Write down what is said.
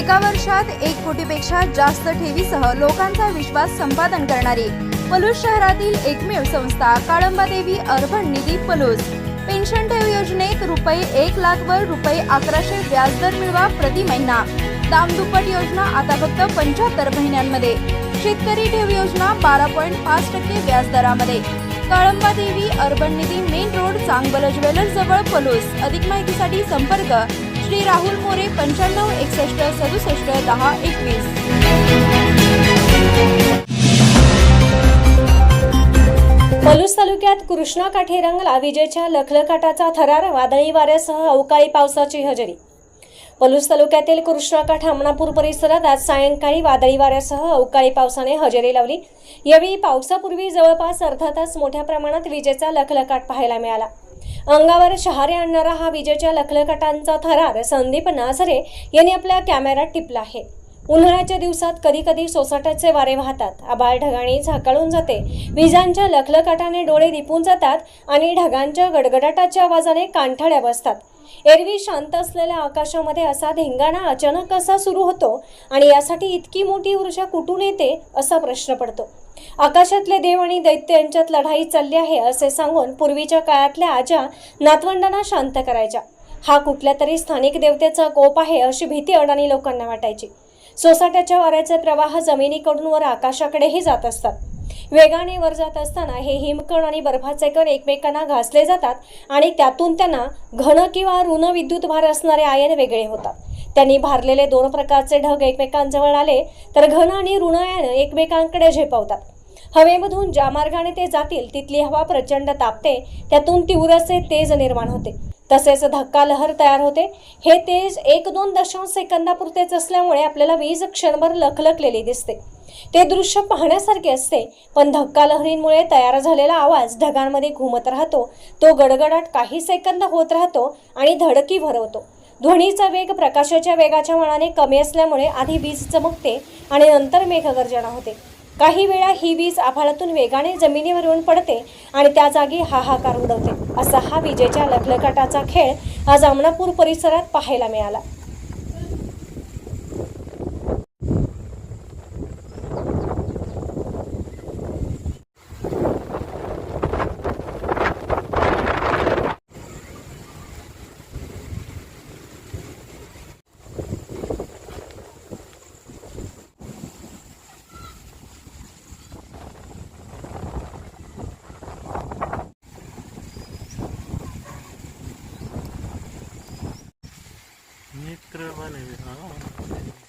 एका वर्षात एक कोटीपेक्षा जास्त ठेवीसह लोकांचा विश्वास संपादन करणारी पलूस शहरातील एकमेव संस्था काळंबादेवी अर्बन निधी पलूस. पेन्शन ठेव योजनेत रुपये एक लाख वर रुपये अकराशे व्याजदर मिळवा प्रति महिना. दामदुप्पट योजना आता फक्त पंच्याहत्तर महिन्यांमध्ये. शेतकरी ठेव योजना बारा पॉईंट पाच टक्के व्याजदरामध्ये. काळंबा देवी अर्बन निधी मेन रोड चांगबल ज्वेलर्स जवळ पलूस. अधिक माहितीसाठी संपर्क श्री राहुल मोरे पंच्याण्णव एकसष्ट सदुसष्ट दहा एकवीस. पलूस तालुक्यात कृष्णा काठी रंगला विजेच्या लखलखाटाचा थरार वादळी वाऱ्यासह अवकाळी पावसाची हजेरी. पलूस तालुक्यातील कृष्णाकाठ अमनापूर परिसरात आज सायंकाळी वादळी वाऱ्यासह अवकाळी पावसाने हजेरी लावली. यावेळी पावसापूर्वी जवळपास अर्धा तास मोठ्या प्रमाणात विजेचा लखलखाट पाहायला मिळाला. अंगावर शहारे आणणारा हा विजेच्या लखलकटांचा थरार संदीप नाझरे यांनी आपल्या कॅमेऱ्यात टिपला आहे. उन्हाळ्याच्या दिवसात कधी कधी सोसाट्याचे वारे वाहतात. आबाळ ढगाणी झाकाळून जाते. विजांच्या लखलखाटाने डोळे दिपून जातात आणि ढगांच्या गडगडाटाच्या आवाजाने कांठाळ्या बसतात. एरवी शांत असलेल्या आकाशामध्ये असा धिंगाणा अचानक कसा सुरू होतो आणि यासाठी इतकी मोठी ऊर्जा कुठून येते असा प्रश्न पडतो. आकाशातले देव आणि दैत्य यांच्यात लढाई चालली आहे असे सांगून पूर्वीच्या काळातल्या आजा नातवंडांना शांत करायच्या. हा कुठल्या तरी स्थानिक देवतेचा कोप आहे अशी भीती अडाणी लोकांना वाटायची. सोसाट्याच्या वाऱ्याचे प्रवाह जमिनीकडून वर आकाशाकडेही जात असतात. वेगाने वर जात असताना हे हिमकण आणि बर्फाचे कण एकमेकांना घासले जातात आणि त्यातून त्यांना घन किंवा ऋण विद्युत भार असणारे आयन वेगळे होतात. त्यांनी भारलेले दोन प्रकारचे ढग एकमेकांजवळ आले तर घन आणि ऋण आयन एकमेकांकडे झेपावतात. हवेमधून ज्या मार्गाने ते जातील तिथली हवा प्रचंड तापते त्यातून तीव्रचे तेज निर्माण होते. तसेच धक्का लहर तयार होते. हे तेज एक दोन दशांश सेकंदापुरतेच असल्यामुळे आपल्याला वीज क्षणभर लखलखलेली दिसते. ते दृश्य पाहण्यासारखे असते पण धक्का लहरींमुळे तयार झालेला आवाज ढगांमध्ये घुमत राहतो. तो गडगडाट काही सेकंद होत राहतो आणि धडकी भरवतो. ध्वनीचा वेग प्रकाशाच्या वेगाच्या मनाने कमी असल्यामुळे आधी वीज चमकते आणि नंतर मेघगर्जना होते. काही वेळा ही वीज आभाळातून वेगाने जमिनीवर पडते आणि त्या जागी हाहाकार उडवते. असा हा विजेच्या लखलकाटाचा खेळ आज अमनापूर परिसरात पाहायला मिळाला. Oh,